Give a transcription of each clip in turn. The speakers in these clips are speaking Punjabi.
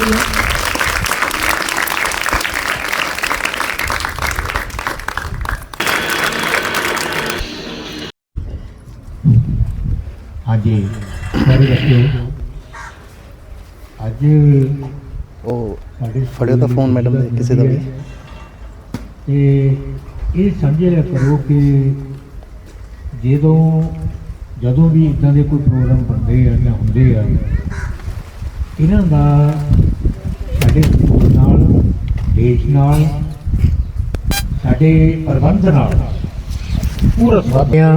ਤਾੜੀਆਂ ਹਾਂਜੀ ਸਾਰੇ ਬੱਚਿਓ ਅੱਜ ਉਹ ਸਾਡੇ ਫੜਿਓ ਤਾਂ ਫੋਨ ਮੈਡਮ ਕਿਸੇ ਦਾ ਵੀ। ਤੇ ਇਹ ਸਮਝ ਲਿਆ ਕਰੋ ਕਿ ਜਦੋਂ ਜਦੋਂ ਵੀ ਇਦਾਂ ਦੇ ਕੋਈ ਪ੍ਰੋਗਰਾਮ ਬਣਦੇ ਆ ਜਾਂ ਹੁੰਦੇ ਆ ਇਹਨਾਂ ਦਾ ਸਾਡੇ ਸਕੂਲ ਨਾਲ ਦੇਸ਼ ਨਾਲ, ਸਾਡੇ ਪ੍ਰਬੰਧ ਨਾਲ ਪੂਰਾ ਸਾਥਿਆਂ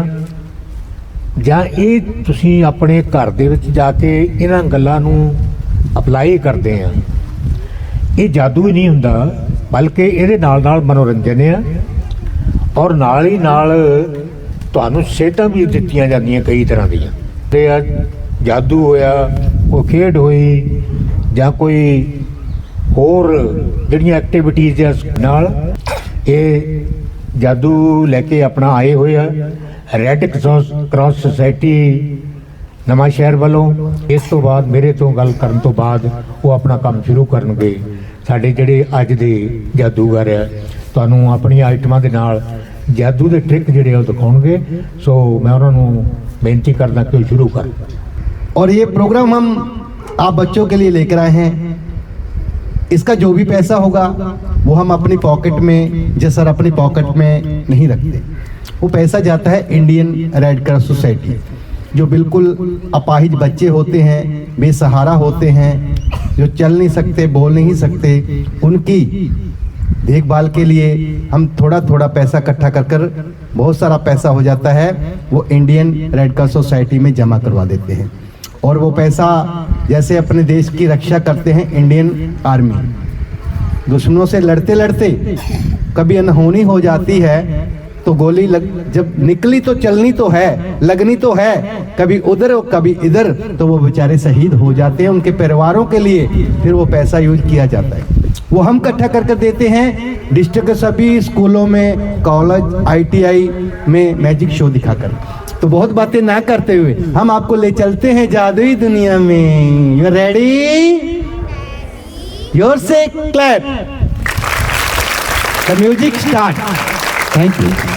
ਜਾਂ ਇਹ ਤੁਸੀਂ ਆਪਣੇ ਘਰ ਦੇ ਵਿੱਚ ਜਾ ਕੇ ਇਹਨਾਂ ਗੱਲਾਂ ਨੂੰ ਅਪਲਾਈ ਕਰਦੇ ਆ। ਇਹ ਜਾਦੂ ਹੀ ਨਹੀਂ ਹੁੰਦਾ, ਬਲਕਿ ਇਹਦੇ ਨਾਲ ਨਾਲ ਮਨੋਰੰਜਨ ਆ। ਔਰ ਨਾਲ ਹੀ ਨਾਲ ਤੁਹਾਨੂੰ ਸਿਹਤਾਂ ਵੀ ਦਿੱਤੀਆਂ ਜਾਂਦੀਆਂ ਕਈ ਤਰ੍ਹਾਂ ਦੀਆਂ। ਤੇ ਆ ਜਾਦੂ ਹੋਇਆ ਕੋਈ ਖੇਡ ਹੋਈ ਜਾਂ ਕੋਈ ਹੋਰ ਜਿਹੜੀਆਂ ਐਕਟੀਵਿਟੀਜ਼ ਦੇ ਨਾਲ ਇਹ ਜਾਦੂ ਲੈ ਕੇ ਆਪਣਾ ਆਏ ਹੋਏ ਆ। ਰੈੱਡ ਕ੍ਰਾਸ ਸੁਸਾਇਟੀ ਨਵਾਂ ਸ਼ਹਿਰ ਵੱਲੋਂ ਇਸ ਤੋਂ ਬਾਅਦ ਮੇਰੇ ਤੋਂ ਗੱਲ ਕਰਨ ਤੋਂ ਬਾਅਦ ਉਹ ਆਪਣਾ ਕੰਮ ਸ਼ੁਰੂ ਕਰਨਗੇ। ਸਾਡੇ ਜਿਹੜੇ ਅੱਜ ਦੇ ਜਾਦੂਗਰ ਆ, ਤੁਹਾਨੂੰ ਆਪਣੀਆਂ ਆਈਟਮਾਂ ਦੇ ਨਾਲ ਜਾਦੂ ਦੇ ਟ੍ਰਿਕ ਜਿਹੜੇ ਆ ਉਹ ਦਿਖਾਉਣਗੇ। ਸੋ ਮੈਂ ਉਹਨਾਂ ਨੂੰ ਬੇਨਤੀ ਕਰਦਾ ਕਿ ਉਹ ਸ਼ੁਰੂ ਕਰਨ। और ये प्रोग्राम हम आप बच्चों के लिए लेकर आए हैं। इसका जो भी पैसा होगा, वो हम अपनी पॉकेट में, जैसे अपनी पॉकेट में नहीं रखते। वो पैसा जाता है इंडियन रेड क्रॉस सोसाइटी जो बिल्कुल अपाहिज बच्चे होते हैं, बेसहारा होते हैं, जो चल नहीं सकते, बोल नहीं सकते, उनकी देखभाल के लिए हम थोड़ा थोड़ा पैसा इकट्ठा कर कर बहुत सारा पैसा हो जाता है, वो इंडियन रेड क्रॉस सोसाइटी में जमा करवा देते हैं। और वो पैसा जैसे अपने देश की रक्षा करते हैं इंडियन आर्मी। दुश्मनों से लड़ते लड़ते कभी अनहोनी हो जाती है तो गोली लग, जब निकली तो चलनी तो है, लगनी तो है, कभी उधर और कभी इधर तो वो बेचारे शहीद हो जाते हैं उनके परिवारों के लिए, फिर वो पैसा यूज़ किया जाता है। वो हम इकट्ठा करके देते हैं, डिस्ट्रिक्ट के सभी स्कूलों में, कॉलेज, आईटीआई में मैजिक शो दिखाकर। तो बहुत बातें ना करते हुए हम आपको ले चलते हैं जादुई दुनिया में। You ready your say clap the music start thank you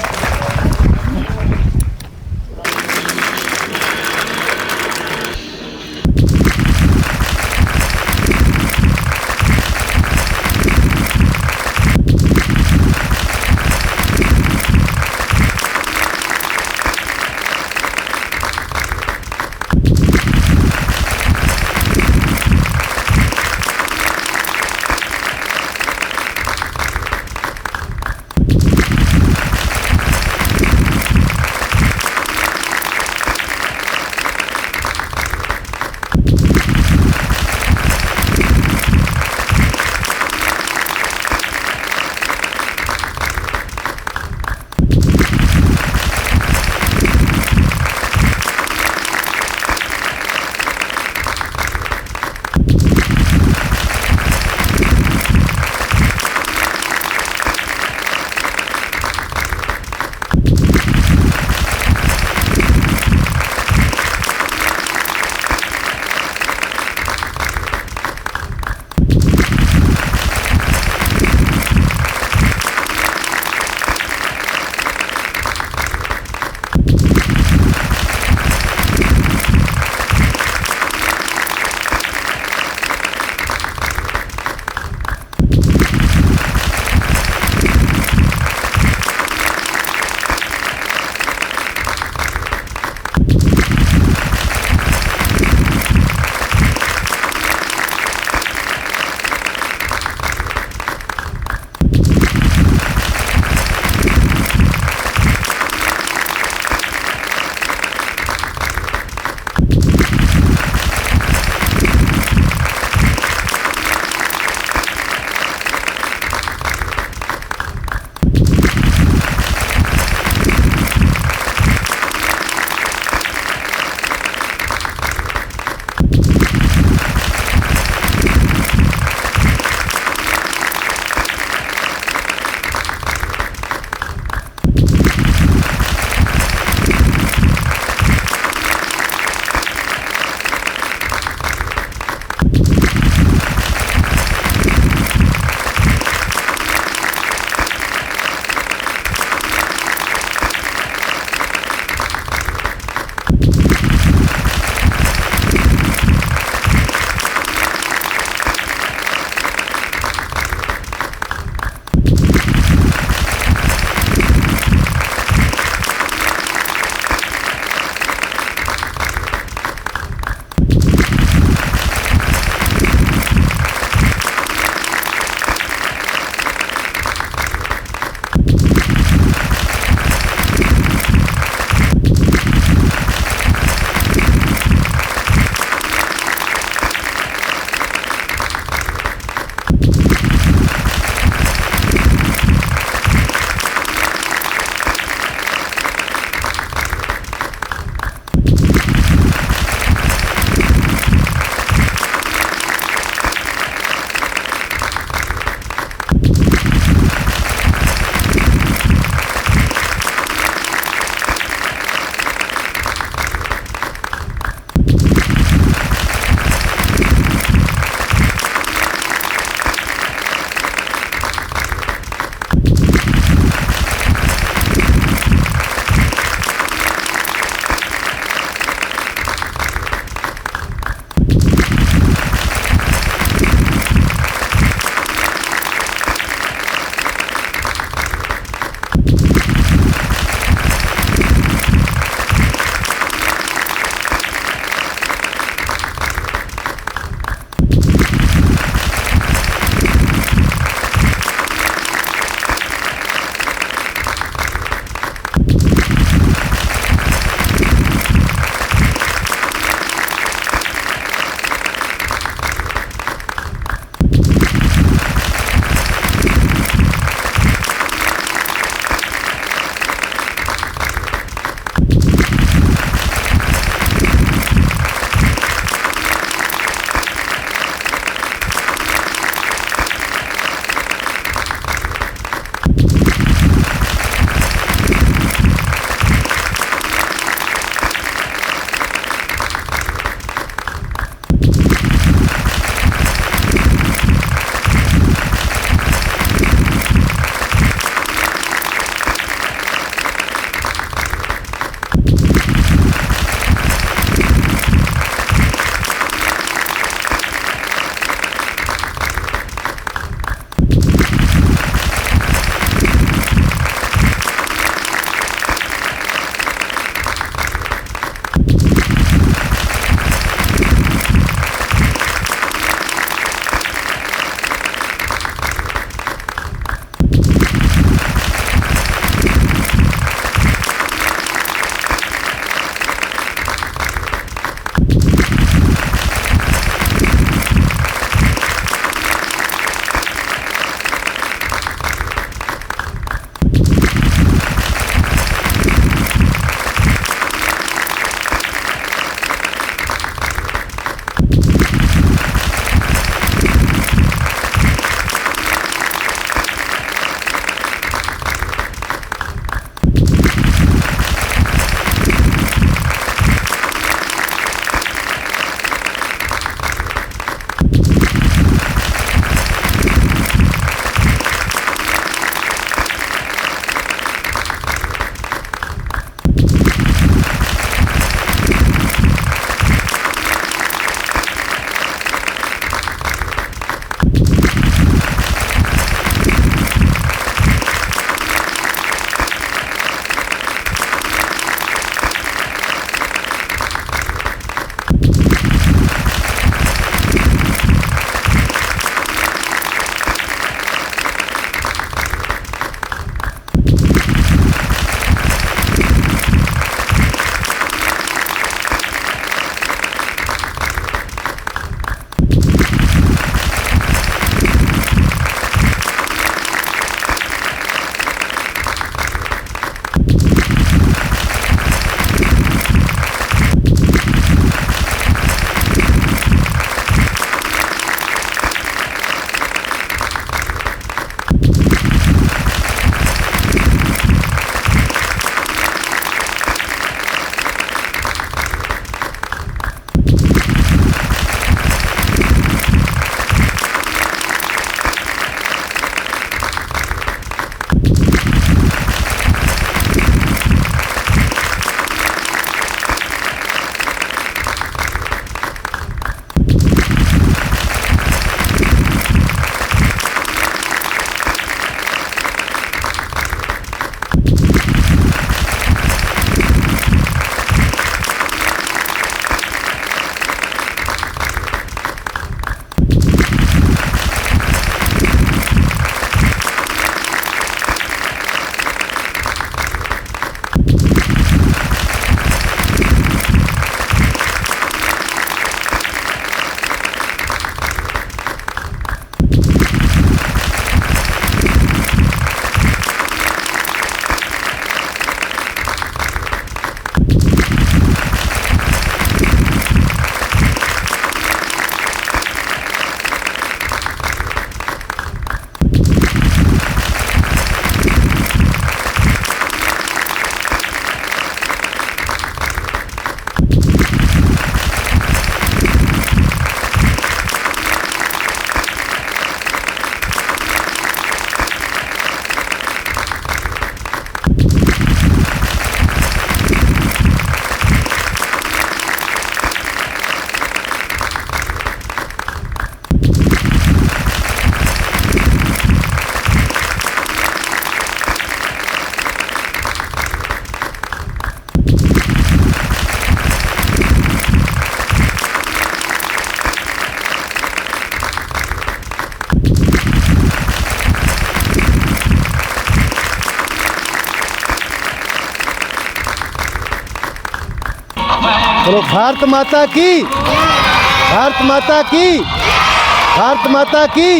बोलो भारत माता की भारत माता की भारत माता की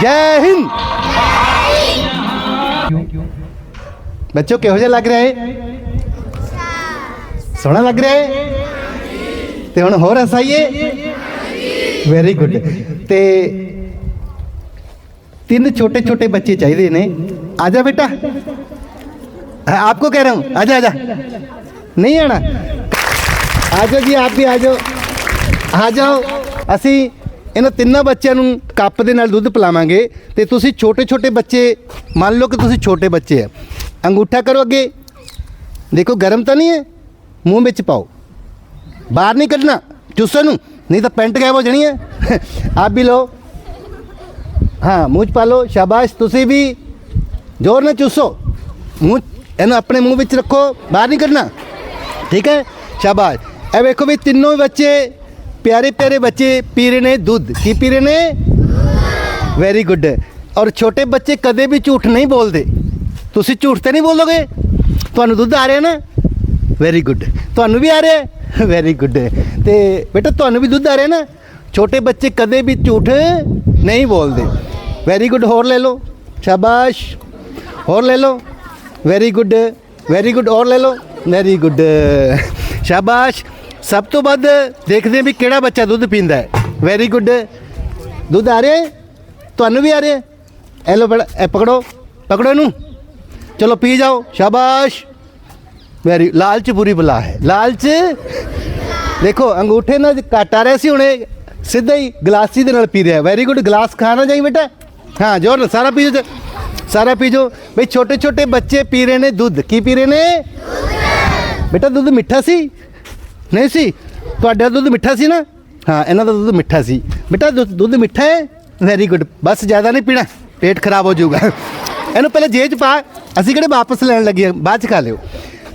जय हिंद ਬੱਚੋ ਕਿਹੋ ਜਿਹਾ ਲੱਗ ਰਿਹਾ ਹੈ ਸੋਹਣਾ ਲੱਗ ਰਿਹਾ ਹੈ ਤੇ ਹੁਣ ਹੋਰ ਹਸਾਈਏ ਵੈਰੀ ਗੁੱਡ ਤੇ ਤਿੰਨ ਛੋਟੇ ਛੋਟੇ ਬੱਚੇ ਚਾਹੀਦੇ ਨੇ ਆ ਜਾ ਬੇਟਾ हाँ, आपको कह रहा हूँ आजा आजा नहीं आना आ ਆ ਜਾਓ ਜੀ, ਆਪ ਵੀ ਆ ਜਾਓ ਆ ਜਾਓ ਅਸੀਂ ਇਹਨਾਂ ਤਿੰਨਾਂ ਬੱਚਿਆਂ ਨੂੰ ਕੱਪ ਦੇ ਨਾਲ ਦੁੱਧ ਪਿਲਾਵਾਂਗੇ ਤੇ ਤੁਸੀਂ ਛੋਟੇ ਛੋਟੇ ਬੱਚੇ, ਮੰਨ ਲਓ ਕਿ ਤੁਸੀਂ ਛੋਟੇ ਬੱਚੇ ਆ, ਅੰਗੂਠਾ ਕਰੋ ਅੱਗੇ। ਦੇਖੋ, ਗਰਮ ਤਾਂ ਨਹੀਂ ਹੈ? ਮੂੰਹ ਵਿੱਚ ਪਾਓ। ਬਾਹਰ ਨਹੀਂ ਕੱਢਣਾ, ਚੂਸਣ ਨੂੰ। ਨਹੀਂ ਤਾਂ ਪੈਂਟ ਗਾਇਬ ਹੋ ਜਾਣੀ ਹੈ। ਆਪ ਵੀ ਲਓ। ਹਾਂ, ਮੂੰਹ 'ਚ ਪਾ ਲਓ। ਸ਼ਾਬਾਸ਼, ਤੁਸੀਂ ਵੀ। ਜ਼ੋਰ ਨਾਲ ਚੂਸੋ। ਮੂੰਹ ਇਹਨੂੰ ਆਪਣੇ ਮੂੰਹ ਵਿੱਚ ਰੱਖੋ। ਬਾਹਰ ਨਹੀਂ ਕੱਢਣਾ। ਠੀਕ ਹੈ? ਸ਼ਾਬਾਸ਼। ਇਹ ਵੇਖੋ ਵੀ ਤਿੰਨੋਂ ਬੱਚੇ, ਪਿਆਰੇ ਪਿਆਰੇ ਬੱਚੇ ਪੀ ਰਹੇ ਨੇ ਦੁੱਧ। ਕੀ ਪੀ ਰਹੇ ਨੇ? ਵੈਰੀ ਗੁੱਡ ਔਰ ਛੋਟੇ ਬੱਚੇ ਕਦੇ ਵੀ ਝੂਠ ਨਹੀਂ ਬੋਲਦੇ। ਤੁਸੀਂ ਝੂਠ ਤੇ ਨਹੀਂ ਬੋਲੋਗੇ? ਤੁਹਾਨੂੰ ਦੁੱਧ ਆ ਰਿਹਾ ਨਾ? ਵੈਰੀ ਗੁੱਡ ਤੁਹਾਨੂੰ ਵੀ ਆ ਰਿਹਾ? ਵੈਰੀ ਗੁੱਡ ਤੇ ਬੇਟਾ, ਤੁਹਾਨੂੰ ਵੀ ਦੁੱਧ ਆ ਰਿਹਾ ਨਾ? ਛੋਟੇ ਬੱਚੇ ਕਦੇ ਵੀ ਝੂਠ ਨਹੀਂ ਬੋਲਦੇ। ਵੈਰੀ ਗੁੱਡ ਹੋਰ ਲੈ ਲਓ। ਸ਼ਾਬਾਸ਼। ਹੋਰ ਲੈ ਲਓ। ਵੈਰੀ ਗੁੱਡ ਵੈਰੀ ਗੁੱਡ ਹੋਰ ਲੈ ਲਓ। ਵੈਰੀ ਗੁੱਡ ਸ਼ਾਬਾਸ਼। ਸਭ ਤੋਂ ਵੱਧ ਦੇਖਦੇ ਹਾਂ ਵੀ ਕਿਹੜਾ ਬੱਚਾ ਦੁੱਧ ਪੀਂਦਾ ਹੈ। ਵੈਰੀ ਗੁੱਡ ਦੁੱਧ ਆ ਰਿਹਾ ਹੈ? ਤੁਹਾਨੂੰ ਵੀ ਆ ਰਿਹਾ ਹੈ? ਇਹ ਬੜਾ ਇਹ ਪਕੜੋ ਪਕੜੋ ਇਹਨੂੰ। ਚਲੋ ਪੀ ਜਾਓ। ਸ਼ਾਬਾਸ਼। ਵੈਰੀ ਲਾਲਚ ਬੁਰੀ ਬਲਾ ਹੈ। ਲਾਲਚ। ਦੇਖੋ, ਅੰਗੂਠੇ ਨਾਲ ਕੱਟ ਆ ਰਿਹਾ ਸੀ, ਹੁਣੇ ਸਿੱਧਾ ਹੀ ਗਲਾਸੀ ਦੇ ਨਾਲ ਪੀ ਰਿਹਾ। ਵੈਰੀ ਗੁੱਡ ਗਲਾਸ ਖਾਣਾ ਜਾਈ ਬੇਟਾ। ਹਾਂ, ਜੋਰ ਨਾਲ ਸਾਰਾ ਪੀ ਜਾਓ। ਸਾਰਾ ਪੀ ਜਾਓ। ਬਈ ਛੋਟੇ ਛੋਟੇ ਬੱਚੇ ਪੀ ਰਹੇ ਨੇ ਦੁੱਧ। ਕੀ ਪੀ ਰਹੇ ਨੇ? ਬੇਟਾ, ਦੁੱਧ ਮਿੱਠਾ ਸੀ? ਨਹੀਂ ਸੀ? ਤੁਹਾਡਾ ਦੁੱਧ ਮਿੱਠਾ ਸੀ ਨਾ? ਹਾਂ ਇਹਨਾਂ ਦਾ ਦੁੱਧ ਮਿੱਠਾ ਸੀ। ਬੇਟਾ ਦੁੱਧ ਦੁੱਧ ਮਿੱਠਾ ਹੈ? ਵੈਰੀ ਗੁੱਡ ਬਸ ਜ਼ਿਆਦਾ ਨਹੀਂ ਪੀਣਾ। ਪੇਟ ਖਰਾਬ ਹੋ ਜਾਊਗਾ। ਇਹਨੂੰ ਪਹਿਲੇ ਜੇਬ 'ਚ ਪਾ। ਅਸੀਂ ਕਿਹੜੇ ਵਾਪਸ ਲੈਣ ਲੱਗੇ ਹਾਂ, ਬਾਅਦ 'ਚ ਖਾ ਲਿਓ।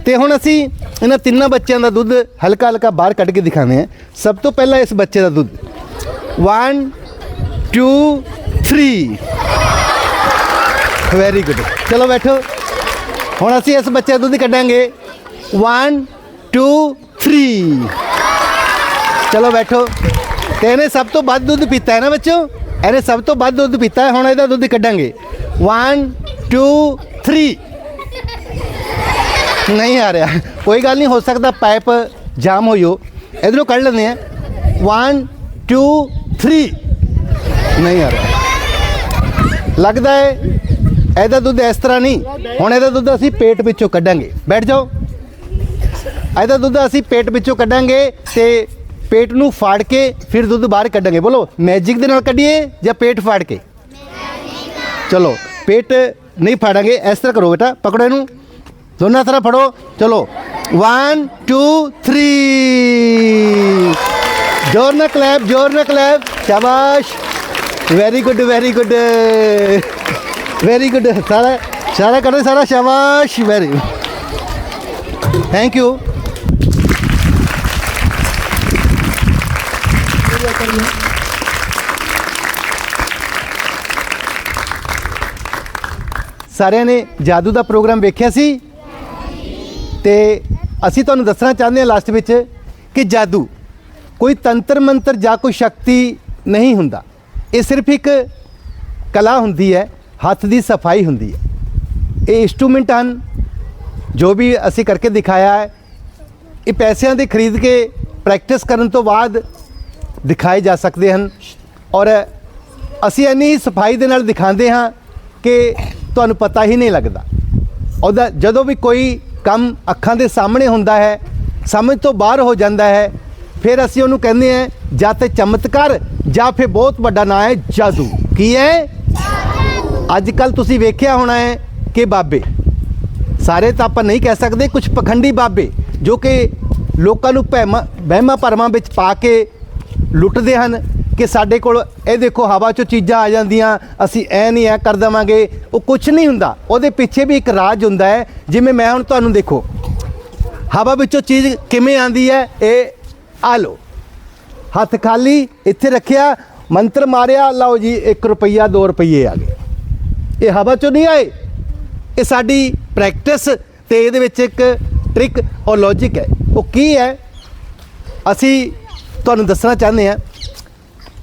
ਤੇ ਹੁਣ ਅਸੀਂ ਇਹਨਾਂ ਤਿੰਨਾਂ ਬੱਚਿਆਂ ਦਾ ਦੁੱਧ ਹਲਕਾ ਹਲਕਾ ਬਾਹਰ ਕੱਢ ਕੇ ਦਿਖਾਉਂਦੇ ਹਾਂ। ਸਭ ਤੋਂ ਪਹਿਲਾਂ ਇਸ ਬੱਚੇ ਦਾ ਦੁੱਧ। 1 2 3 ਵੈਰੀ ਗੁੱਡ ਚਲੋ ਬੈਠੋ। ਹੁਣ ਅਸੀਂ ਇਸ ਬੱਚੇ ਦਾ ਦੁੱਧ ਕੱਢਾਂਗੇ। 1 2 3 ਚਲੋ ਬੈਠੋ। ਤੇ ਇਹਨੇ ਸਭ ਤੋਂ ਵੱਧ ਦੁੱਧ ਪੀਤਾ ਹੈ ਨਾ ਬੱਚੋ? ਇਹਨੇ ਸਭ ਤੋਂ ਵੱਧ ਦੁੱਧ ਪੀਤਾ ਹੈ, ਹੁਣ ਇਹਦਾ ਦੁੱਧ ਕੱਢਾਂਗੇ। 1 2 3 ਨਹੀਂ ਆ ਰਿਹਾ। ਕੋਈ ਗੱਲ ਨਹੀਂ, ਹੋ ਸਕਦਾ ਪਾਈਪ ਜਾਮ ਹੋਇਓ ਇਧਰੋਂ ਕੱਢ ਲੈਂਦੇ ਆ 1 2 3 ਨਹੀਂ ਆ ਰਿਹਾ। ਲੱਗਦਾ ਹੈ ਇਹਦਾ ਦੁੱਧ ਇਸ ਤਰ੍ਹਾਂ ਨਹੀਂ। ਹੁਣ ਇਹਦਾ ਦੁੱਧ ਅਸੀਂ ਪੇਟ ਵਿੱਚੋਂ ਕੱਢਾਂਗੇ। ਬੈਠ ਜਾਓ। ਇਹਦਾ ਦੁੱਧ ਅਸੀਂ ਪੇਟ ਵਿੱਚੋਂ ਕੱਢਾਂਗੇ ਤੇ ਪੇਟ ਨੂੰ ਫਾੜ ਕੇ ਫਿਰ ਦੁੱਧ ਬਾਹਰ ਕੱਢਾਂਗੇ। ਬੋਲੋ ਮੈਜਿਕ ਦੇ ਨਾਲ ਕੱਢੀਏ ਜਾਂ ਪੇਟ ਫਾੜ ਕੇ? ਚਲੋ, ਪੇਟ ਨਹੀਂ ਫਾੜਾਂਗੇ, ਇਸ ਤਰ੍ਹਾਂ ਕਰੋ ਬੇਟਾ, ਪਕੜੋ ਇਹਨੂੰ। ਦੋਨਾਂ ਤਰ੍ਹਾਂ ਫੜੋ, ਚਲੋ। 1 2 3 ਜ਼ੋਰ ਨਾਲ ਕਲੈਪ ਜ਼ੋਰ ਨਾਲ ਕਲੈਪ ਸ਼ਾਬਾਸ਼। Very good very good very good ਸਾਰਾ ਸਾਰਾ ਕਰੋ, ਸਾਰਾ ਸ਼ਾਬਾਸ਼। ਵੈਰੀ ਥੈਂਕ ਯੂ ਸਾਰਿਆਂ ਨੇ ਜਾਦੂ ਦਾ ਪ੍ਰੋਗਰਾਮ ਵੇਖਿਆ ਸੀ? ਤੇ ਅਸੀਂ ਤੁਹਾਨੂੰ ਦੱਸਣਾ ਚਾਹੁੰਦੇ ਹਾਂ ਲਾਸਟ ਵਿੱਚ ਕਿ ਜਾਦੂ ਕੋਈ ਤੰਤਰ ਮੰਤਰ ਜਾਂ ਕੋਈ ਸ਼ਕਤੀ ਨਹੀਂ ਹੁੰਦਾ। ਇਹ ਸਿਰਫ ਇੱਕ ਕਲਾ ਹੁੰਦੀ ਹੈ, ਹੱਥ ਦੀ ਸਫ਼ਾਈ ਹੁੰਦੀ ਹੈ। ਇਹ ਇਨਸਟਰੂਮੈਂਟ ਹਨ, ਜੋ ਵੀ ਅਸੀਂ ਕਰਕੇ ਦਿਖਾਇਆ ਹੈ, ਇਹ ਪੈਸਿਆਂ ਦੇ ਖਰੀਦ ਕੇ ਪ੍ਰੈਕਟਿਸ ਕਰਨ ਤੋਂ ਬਾਅਦ ਦਿਖਾਏ ਜਾ ਸਕਦੇ ਹਨ। ਔਰ ਅਸੀਂ ਇੰਨੀ ਸਫ਼ਾਈ ਦੇ ਨਾਲ ਦਿਖਾਉਂਦੇ ਹਾਂ ਕਿ ਤੁਹਾਨੂੰ ਪਤਾ ਹੀ ਨਹੀਂ ਲੱਗਦਾ। ਉਹਦਾ ਜਦੋਂ ਵੀ ਕੋਈ ਕੰਮ ਅੱਖਾਂ ਦੇ ਸਾਹਮਣੇ ਹੁੰਦਾ ਹੈ, ਸਮਝ ਤੋਂ ਬਾਹਰ ਹੋ ਜਾਂਦਾ ਹੈ, ਫਿਰ ਅਸੀਂ ਉਹਨੂੰ ਕਹਿੰਦੇ ਹਾਂ, ਜਾਂ ਤੇ ਚਮਤਕਾਰ, ਜਾਂ ਫਿਰ ਬਹੁਤ ਵੱਡਾ ਨਾਂ ਹੈ ਜਾਦੂ। ਕੀ ਹੈ? ਅੱਜ ਕੱਲ ਤੁਸੀਂ ਵੇਖਿਆ ਹੋਣਾ ਹੈ ਕਿ ਬਾਬੇ, ਸਾਰੇ ਤਾਂ ਆਪਾਂ ਨਹੀਂ ਕਹਿ ਸਕਦੇ ਕੁਝ ਪਖੰਡੀ ਬਾਬੇ, ਜੋ ਕਿ ਲੋਕਾਂ ਨੂੰ ਭੈਮਾ ਵਹਿਮਾਂ ਭਰਮਾਂ ਵਿੱਚ ਪਾ ਕੇ ਲੁੱਟਦੇ ਹਨ ਕਿ ਸਾਡੇ ਕੋਲ ਇਹ ਦੇਖੋ ਹਵਾ 'ਚੋਂ ਚੀਜ਼ਾਂ ਆ ਜਾਂਦੀਆਂ, ਅਸੀਂ ਐ ਨਹੀਂ ਐ ਕਰ ਦੇਵਾਂਗੇ। ਉਹ ਕੁਝ ਨਹੀਂ ਹੁੰਦਾ। ਉਹਦੇ ਪਿੱਛੇ ਵੀ ਇੱਕ ਰਾਜ ਹੁੰਦਾ ਹੈ। ਜਿਵੇਂ ਮੈਂ ਹੁਣ ਤੁਹਾਨੂੰ ਦੇਖੋ, ਹਵਾ ਵਿੱਚੋਂ ਚੀਜ਼ ਕਿਵੇਂ ਆਂਦੀ ਹੈ? ਇਹ ਆ ਲਓ। ਹੱਥ ਖਾਲੀ, ਇੱਥੇ ਰੱਖਿਆ, ਮੰਤਰ ਮਾਰਿਆ, ਲਓ ਜੀ 1 ਰੁਪਈਆ 2 ਰੁਪਈਏ ਆ ਗਏ। ਇਹ ਹਵਾ ਚੋਂ ਨਹੀਂ ਆਏ। ਇਹ ਸਾਡੀ ਪ੍ਰੈਕਟਿਸ ਤੇ ਇਹਦੇ ਵਿੱਚ ਇੱਕ ਟ੍ਰਿਕ ਔਰ ਲੌਜੀਕ ਹੈ। ਉਹ ਕੀ ਹੈ? ਅਸੀਂ ਤੁਹਾਨੂੰ ਦੱਸਣਾ ਚਾਹੁੰਦੇ ਹਾਂ।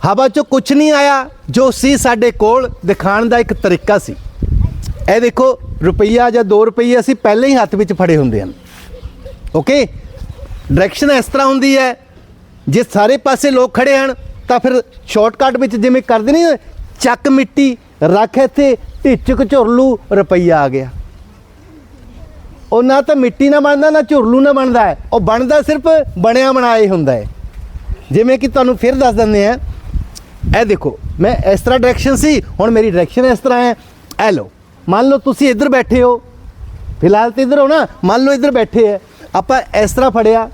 ਹਵਾ ਚੋਂ ਕੁਝ ਨਹੀਂ ਆਇਆ, ਜੋ ਸੀ ਸਾਡੇ ਕੋਲ, ਦਿਖਾਉਣ ਦਾ ਇੱਕ ਤਰੀਕਾ ਸੀ। ਇਹ ਦੇਖੋ, ਰੁਪਈਆ ਜਾਂ 2 ਰੁਪਈਏ ਅਸੀਂ ਪਹਿਲਾਂ ਹੀ ਹੱਥ ਵਿੱਚ ਫੜੇ ਹੁੰਦੇ ਹਨ। ਓਕੇ ਡਾਇਰੈਕਸ਼ਨ ਇਸ ਤਰ੍ਹਾਂ ਹੁੰਦੀ ਹੈ, ਜੇ ਸਾਰੇ ਪਾਸੇ ਲੋਕ ਖੜੇ ਹਨ, ਤਾਂ ਫਿਰ ਸ਼ਾਰਟਕਟ ਵਿੱਚ ਜਿਵੇਂ ਕਰਦੇ ਨਹੀਂ ਚੱਕ ਮਿੱਟੀ ਰੱਖ ਇੱਥੇ, ਢਿੱਚਕ ਝੁਰਲੂ ਰੁਪਈਆ ਆ ਗਿਆ। ਉਹ ਨਾ ਤਾਂ ਮਿੱਟੀ ਨਾ ਬਣਦਾ, ਨਾ ਝੁਰਲੂ ਨਾ ਬਣਦਾ ਹੈ। ਉਹ ਬਣਦਾ ਸਿਰਫ ਬਣਿਆ ਬਣਾਇਆ ਹੀ ਹੁੰਦਾ ਹੈ। ਜਿਵੇਂ ਕਿ ਤੁਹਾਨੂੰ ਫਿਰ ਦੱਸ ਦਿੰਦੇ ਆ ਇਹ ਦੇਖੋ, ਮੈਂ ਇਸ ਤਰ੍ਹਾਂ ਡਾਇਰੈਕਸ਼ਨ ਸੀ, ਹੁਣ ਮੇਰੀ ਡਾਇਰੈਕਸ਼ਨ ਇਸ ਤਰ੍ਹਾਂ ਹੈ। ਇਹ ਲਓ, ਮੰਨ ਲਓ ਤੁਸੀਂ ਇੱਧਰ ਬੈਠੇ ਹੋ। ਫਿਲਹਾਲ ਤੇ ਇੱਧਰ ਹੋ ਨਾ, ਮੰਨ ਲਓ ਇੱਧਰ ਬੈਠੇ ਹੈ। ਆਪਾਂ ਇਸ ਤਰ੍ਹਾਂ ਫੜਿਆ,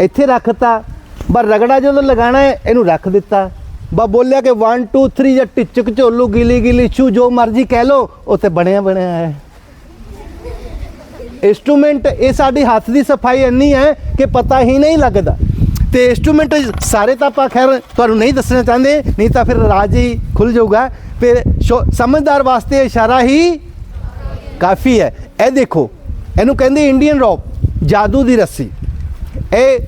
ਇੱਥੇ ਰੱਖਤਾ। ਬਸ ਰਗੜਾ ਜਦੋਂ ਲਗਾਣਾ ਹੈ, ਇਹਨੂੰ ਰੱਖ ਦਿੱਤਾ। ਬਾ ਬੋਲਿਆ ਕਿ 1 2 3 ਜਾਂ ਟਿਚਕ ਝੋਲੂ, ਗਿਲੀ ਗਿਲੀ, ਛੂ, ਜੋ ਮਰਜ਼ੀ ਕਹਿ ਲਓ ਉੱਥੇ ਬਣਿਆ ਬਣਿਆ ਹੈ। ਇੰਸਟਰੂਮੈਂਟ ਇਹ ਸਾਡੀ ਹੱਥ ਦੀ ਸਫ਼ਾਈ ਇੰਨੀ ਹੈ ਕਿ ਪਤਾ ਹੀ ਨਹੀਂ ਲੱਗਦਾ। ਤੇ ਇੰਸਟਰੂਮੈਂਟ ਸਾਰੇ ਤਾਂ ਆਪਾਂ ਖੈਰ ਤੁਹਾਨੂੰ ਨਹੀਂ ਦੱਸਣਾ ਚਾਹੁੰਦੇ, ਨਹੀਂ ਤਾਂ ਫਿਰ ਰਾਜ ਹੀ ਖੁੱਲ ਜਾਊਗਾ। ਫਿਰ ਸ਼ੋ- ਸਮਝਦਾਰ ਵਾਸਤੇ ਇਸ਼ਾਰਾ ਹੀ ਕਾਫੀ ਹੈ। ਇਹ ਦੇਖੋ, ਇਹਨੂੰ ਕਹਿੰਦੇ ਇੰਡੀਅਨ ਰੋਪ ਜਾਦੂ ਦੀ ਰੱਸੀ। ਇਹ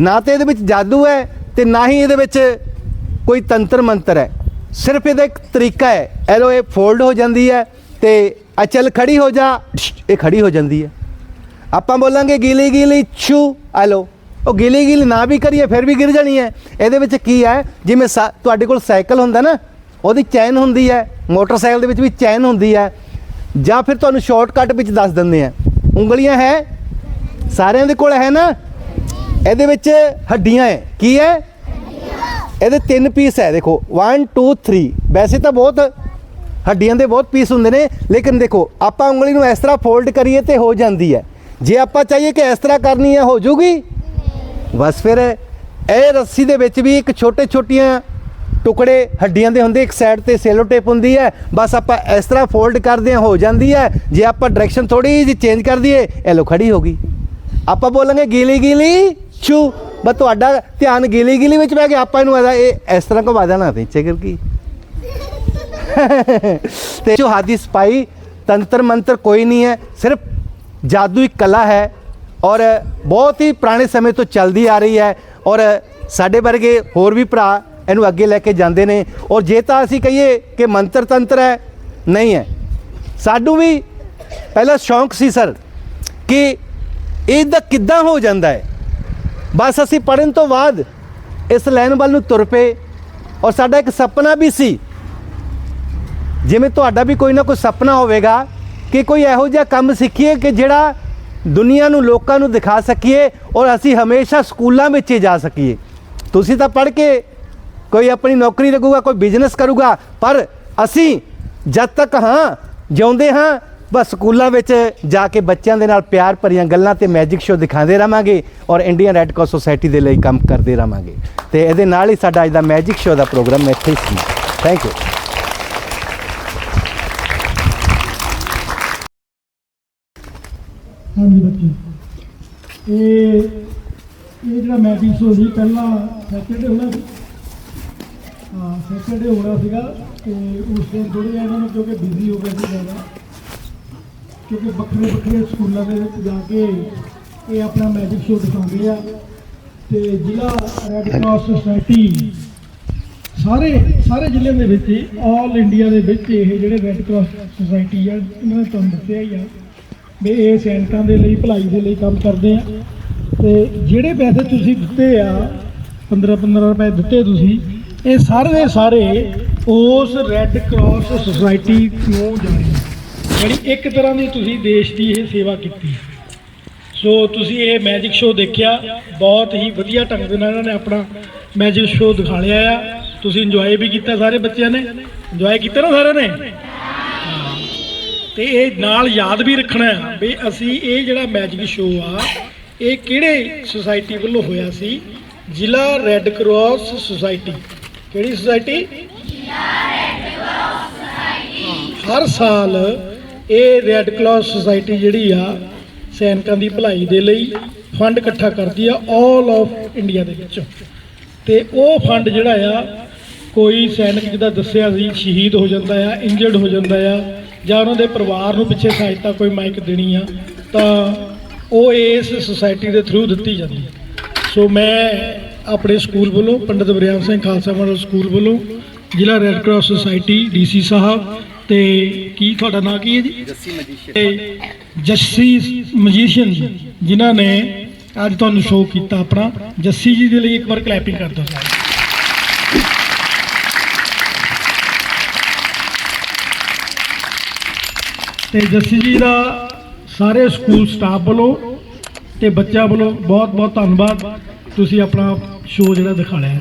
ਨਾ ਤੇ ਇਹਦੇ ਵਿੱਚ ਜਾਦੂ ਹੈ ਤੇ ਨਾ ਹੀ ਇਹਦੇ ਵਿੱਚ ਕੋਈ ਤੰਤਰ ਮੰਤਰ ਹੈ। ਸਿਰਫ ਇਹਦਾ ਇੱਕ ਤਰੀਕਾ ਹੈ। ਐਲੋ ਇਹ ਫੋਲਡ ਹੋ ਜਾਂਦੀ ਹੈ ਤੇ ਆ ਚੱਲ ਖੜੀ ਹੋ ਜਾ ਇਹ ਖੜੀ ਹੋ ਜਾਂਦੀ ਹੈ। ਆਪਾਂ ਬੋਲਾਂਗੇ ਗੀਲੀ ਗੀਲੀ ਛੂ ਐਲੋ ਉਹ ਗੀਲੀ ਗੀਲੀ ਨਾ ਵੀ ਕਰੀਏ, ਫਿਰ ਵੀ ਗਿਰ ਜਾਣੀ ਹੈ। ਇਹਦੇ ਵਿੱਚ ਕੀ ਹੈ? ਜਿਵੇਂ ਸਾ- ਤੁਹਾਡੇ ਕੋਲ ਸਾਈਕਲ ਹੁੰਦਾ ਨਾ, ਉਹਦੀ ਚੈਨ ਹੁੰਦੀ ਹੈ, ਮੋਟਰਸਾਈਕਲ ਦੇ ਵਿੱਚ ਵੀ ਚੈਨ ਹੁੰਦੀ ਹੈ। ਜਾਂ ਫਿਰ ਤੁਹਾਨੂੰ ਸ਼ਾਰਟਕਟ ਵਿੱਚ ਦੱਸ ਦਿੰਦੇ ਆ। ਉਂਗਲੀਆਂ ਹੈ? ਸਾਰਿਆਂ ਦੇ ਕੋਲ ਹੈ ਨਾ? ਇਹਦੇ ਵਿੱਚ ਹੱਡੀਆਂ ਹੈ। ਕੀ ਹੈ? ਇਹਦੇ ਤਿੰਨ ਪੀਸ ਹੈ। ਦੇਖੋ 1 2 3 ਵੈਸੇ ਤਾਂ ਬਹੁਤ ਹੱਡੀਆਂ ਦੇ ਬਹੁਤ ਪੀਸ ਹੁੰਦੇ ਨੇ, ਲੇਕਿਨ ਦੇਖੋ, ਆਪਾਂ ਉਂਗਲੀ ਨੂੰ ਇਸ ਤਰ੍ਹਾਂ ਫੋਲਡ ਕਰੀਏ ਤੇ ਹੋ ਜਾਂਦੀ ਹੈ। ਜੇ ਆਪਾਂ ਚਾਹੀਏ ਕਿ ਇਸ ਤਰ੍ਹਾਂ ਕਰਨੀ ਹੈ, ਹੋ ਜੂਗੀ। ਬਸ ਫਿਰ ਇਹ ਰੱਸੀ ਦੇ ਵਿੱਚ ਵੀ ਇੱਕ ਛੋਟੇ ਛੋਟੀਆਂ ਟੁਕੜੇ ਹੱਡੀਆਂ ਦੇ ਹੁੰਦੇ, ਇੱਕ ਸਾਈਡ ਤੇ ਸੈਲੋ ਟੇਪ ਹੁੰਦੀ ਹੈ। ਬਸ ਆਪਾਂ ਇਸ ਤਰ੍ਹਾਂ ਫੋਲਡ ਕਰਦੇ ਹਾਂ, ਹੋ ਜਾਂਦੀ ਹੈ। ਜੇ ਆਪਾਂ ਡਾਇਰੈਕਸ਼ਨ ਥੋੜੀ ਜਿਹੀ ਚੇਂਜ ਕਰ ਦਈਏ, ਇਹ ਲੋ ਖੜੀ ਹੋ ਗਈ। ਆਪਾਂ ਬੋਲਾਂਗੇ ਗੀਲੀ ਗੀਲੀ ਛੂ। ਬਸ ਤੁਹਾਡਾ ਧਿਆਨ ਗੀਲੀ ਗੀਲੀ ਵਿੱਚ ਪੈ ਗਿਆ, ਆਪਾਂ ਇਹਨੂੰ ਇਹਦਾ ਇਹ ਇਸ ਤਰ੍ਹਾਂ ਘੁਮਾ ਦੇਣਾ ਨੀਚੇ ਕਰ ਕੀ ਤੇ ਜੋ ਹਾਦੀ ਸਪਾਈ, ਤੰਤਰ ਮੰਤਰ ਕੋਈ ਨਹੀਂ ਹੈ, ਸਿਰਫ ਜਾਦੂ ਇੱਕ ਕਲਾ ਹੈ। ਔਰ ਬਹੁਤ ਹੀ ਪੁਰਾਣੇ ਸਮੇਂ ਤੋਂ ਚੱਲਦੀ ਆ ਰਹੀ ਹੈ ਔਰ ਸਾਡੇ ਵਰਗੇ ਹੋਰ ਵੀ ਭਰਾ ਇਹਨੂੰ ਅੱਗੇ ਲੈ ਕੇ ਜਾਂਦੇ ਨੇ ਔਰ ਜੇ ਤਾਂ ਅਸੀਂ ਕਹੀਏ ਕਿ ਮੰਤਰ ਤੰਤਰ ਹੈ, ਨਹੀਂ ਹੈ। ਸਾਨੂੰ ਵੀ ਪਹਿਲਾਂ ਸ਼ੌਂਕ ਸੀ ਸਰ ਕਿ ਇਹਦਾ ਕਿੱਦਾਂ ਹੋ ਜਾਂਦਾ ਹੈ। ਬਸ ਅਸੀਂ ਪੜਨ ਤੋਂ ਬਾਅਦ ਇਸ ਲਾਈਨ ਵੱਲ ਨੂੰ ਤੁਰ ਪਏ ਔਰ ਸਾਡਾ ਇੱਕ ਸੁਪਨਾ ਵੀ ਸੀ। ਜਿਵੇਂ ਤੁਹਾਡਾ ਵੀ ਕੋਈ ਨਾ ਕੋਈ ਸੁਪਨਾ ਹੋਵੇਗਾ ਕਿ ਕੋਈ ਇਹੋ ਜਿਹਾ ਕੰਮ ਸਿੱਖੀਏ ਕਿ ਜਿਹੜਾ ਦੁਨੀਆ ਨੂੰ ਲੋਕਾਂ ਨੂੰ ਦਿਖਾ ਸਕੀਏ ਔਰ ਅਸੀਂ ਹਮੇਸ਼ਾ ਸਕੂਲਾਂ ਵਿੱਚ ਹੀ ਜਾ ਸਕੀਏ। ਤੁਸੀਂ ਤਾਂ ਪੜ੍ਹ ਕੇ ਕੋਈ ਆਪਣੀ ਨੌਕਰੀ ਲੱਗੂਗਾ ਕੋਈ ਬਿਜ਼ਨਸ ਕਰੂਗਾ, ਪਰ ਅਸੀਂ ਜਦ ਤੱਕ ਹਾਂ, ਜਿਉਂਦੇ ਹਾਂ, ਬਸ ਸਕੂਲਾਂ ਵਿੱਚ ਜਾ ਕੇ ਬੱਚਿਆਂ ਦੇ ਨਾਲ ਪਿਆਰ ਭਰੀਆਂ ਗੱਲਾਂ ਤੇ ਮੈਜਿਕ ਸ਼ੋ ਦਿਖਾਉਂਦੇ ਰਹਾਂਗੇ ਔਰ ਇੰਡੀਅਨ ਰੈੱਡ ਕਰਾਸ ਸੁਸਾਇਟੀ ਦੇ ਲਈ ਕੰਮ ਕਰਦੇ ਰਹਾਂਗੇ। ਤੇ ਇਹਦੇ ਨਾਲ ਹੀ ਸਾਡਾ ਅੱਜ ਦਾ ਮੈਜਿਕ ਸ਼ੋ ਦਾ ਪ੍ਰੋਗਰਾਮ ਇੱਥੇ ਹੀ ਸੀ ਥੈਂਕ ਯੂ ਹਾਂਜੀ ਬੱਚੇ। ਇਹ ਇਹ ਜਿਹੜਾ ਮੈਚਿੰਗ ਸ਼ੋ ਸੀ, ਪਹਿਲਾਂ ਸੈਟਰਡੇ ਹੋਣਾ ਸੀ। ਹਾਂ ਸੈਕਿੰਡ ਹੋਣਾ ਸੀਗਾ ਤੇ ਉਸ ਦਿਨ ਥੋੜ੍ਹੇ ਜਿਹਾ ਇਹਨਾਂ ਨੂੰ ਕਿਉਂਕਿ ਬਿਜ਼ੀ ਹੋ ਗਏ ਸੀ ਜ਼ਿਆਦਾ, ਕਿਉਂਕਿ ਵੱਖਰੇ ਵੱਖਰੇ ਸਕੂਲਾਂ ਦੇ ਵਿੱਚ ਜਾ ਕੇ ਇਹ ਆਪਣਾ ਮੈਜਿਕ ਸ਼ੋ ਦਿਖਾਉਂਦੇ ਆ ਤੇ ਜ਼ਿਲ੍ਹਾ ਰੈੱਡ ਕਰਾਸ ਸੁਸਾਇਟੀ ਸਾਰੇ ਸਾਰੇ ਜ਼ਿਲ੍ਹਿਆਂ ਦੇ ਵਿੱਚ ਆਲ ਇੰਡੀਆ ਦੇ ਵਿੱਚ ਇਹ ਜਿਹੜੇ ਰੈੱਡ ਕਰਾਸ ਸੁਸਾਇਟੀ ਆ, ਇਹਨਾਂ ਨੇ ਤੁਹਾਨੂੰ ਦੱਸਿਆ ਹੀ ਆ। ਵੀ ਇਹ ਸੈਨਿਕਾਂ ਦੇ ਲਈ, ਭਲਾਈ ਦੇ ਲਈ ਕੰਮ ਕਰਦੇ ਆ। ਤੇ ਜਿਹੜੇ ਪੈਸੇ ਤੁਸੀਂ ਦਿੱਤੇ ਆ 15 15 ਰੁਪਏ ਦਿੱਤੇ ਤੁਸੀਂ, ਇਹ ਸਾਰੇ ਸਾਰੇ ਉਸ ਰੈੱਡ ਕਰਾਸ ਸੁਸਾਇਟੀ ਨੂੰ ਜਾਣੇ ਜਿਹੜੀ ਇੱਕ ਤਰ੍ਹਾਂ ਦੀ ਤੁਸੀਂ ਦੇਸ਼ ਦੀ ਇਹ ਸੇਵਾ ਕੀਤੀ। ਸੋ ਤੁਸੀਂ ਇਹ ਮੈਜਿਕ ਸ਼ੋਅ ਦੇਖਿਆ। ਬਹੁਤ ਹੀ ਵਧੀਆ ਢੰਗ ਦੇ ਨਾਲ ਇਹਨਾਂ ਨੇ ਆਪਣਾ ਮੈਜਿਕ ਸ਼ੋਅ ਦਿਖਾ ਲਿਆ ਆ। ਤੁਸੀਂ ਇੰਜੋਏ ਵੀ ਕੀਤਾ ਸਾਰੇ ਬੱਚਿਆਂ ਨੇ। ਇੰਜੋਏ ਕੀਤਾ ਨਾ ਸਾਰਿਆਂ ਨੇ? ਤੇ ਇਹ ਨਾਲ ਯਾਦ ਵੀ ਰੱਖਣਾ ਹੈ ਵੀ ਅਸੀਂ ਇਹ ਜਿਹੜਾ ਮੈਜਿਕ ਸ਼ੋਅ ਆ, ਇਹ ਕਿਹੜੇ ਸੁਸਾਇਟੀ ਵੱਲੋਂ ਹੋਇਆ ਸੀ? ਜ਼ਿਲ੍ਹਾ ਰੈੱਡ ਕਰਾਸ ਸੁਸਾਇਟੀ। ਕਿਹੜੀ ਸੁਸਾਇਟੀ? ਹਰ ਸਾਲ ਇਹ ਰੈੱਡ ਕਰਾਸ ਸੁਸਾਇਟੀ ਜਿਹੜੀ ਆ, ਸੈਨਿਕਾਂ ਦੀ ਭਲਾਈ ਦੇ ਲਈ ਫੰਡ ਇਕੱਠਾ ਕਰਦੀ ਆ ਆਲ ਆਫ ਇੰਡੀਆ ਦੇ ਵਿੱਚ। ਤੇ ਉਹ ਫੰਡ ਜਿਹੜਾ ਆ, ਕੋਈ ਸੈਨਿਕ ਜਿਹਦਾ ਦੱਸਿਆ ਸੀ, ਸ਼ਹੀਦ ਹੋ ਜਾਂਦਾ ਆ, ਇੰਜਰਡ ਹੋ ਜਾਂਦਾ ਆ ਜਾਂ ਉਹਨਾਂ ਦੇ ਪਰਿਵਾਰ ਨੂੰ ਪਿੱਛੇ ਸਹਾਇਤਾ ਕੋਈ ਮਾਈਕ ਦੇਣੀ ਆ ਤਾਂ ਉਹ ਇਸ ਸੁਸਾਇਟੀ ਦੇ ਥਰੂ ਦਿੱਤੀ ਜਾਂਦੀ ਹੈ ਸੋ ਮੈਂ ਆਪਣੇ ਸਕੂਲ ਵੱਲੋਂ ਪੰਡਿਤ ਬਰਿਆਮ ਸਿੰਘ ਖਾਲਸਾ ਮਾਡਲ ਸਕੂਲ ਵੱਲੋਂ ਜ਼ਿਲ੍ਹਾ ਰੈੱਡ ਕਰਾਸ ਸੁਸਾਇਟੀ ਡੀਸੀ ਸਾਹਿਬ ਤੇ ਕੀ ਤੁਹਾਡਾ ਨਾਂ ਕੀ ਹੈ ਜੀ? ਜੱਸੀ ਮਜੀਸ਼ੀਅਨ ਜੱਸੀ ਮਜੀਸ਼ੀਅਨ ਜਿਨ੍ਹਾਂ ਨੇ ਅੱਜ ਤੁਹਾਨੂੰ ਸ਼ੋਅ ਕੀਤਾ ਆਪਣਾ। ਜੱਸੀ ਜੀ ਦੇ ਲਈ ਇੱਕ ਵਾਰ ਕਲੈਪਿੰਗ ਕਰ ਦਿਓ ਸਾਰੇ ਤੇ ਜੱਸੀ ਜੀ ਦਾ ਸਾਰੇ ਸਕੂਲ ਸਟਾਫ ਵੱਲੋਂ ਤੇ ਬੱਚਿਆਂ ਵੱਲੋਂ ਬਹੁਤ ਬਹੁਤ ਧੰਨਵਾਦ। ਤੁਸੀਂ ਆਪਣਾ ਸ਼ੋਅ ਜਿਹੜਾ ਦਿਖਾ ਲਿਆ ਹੈ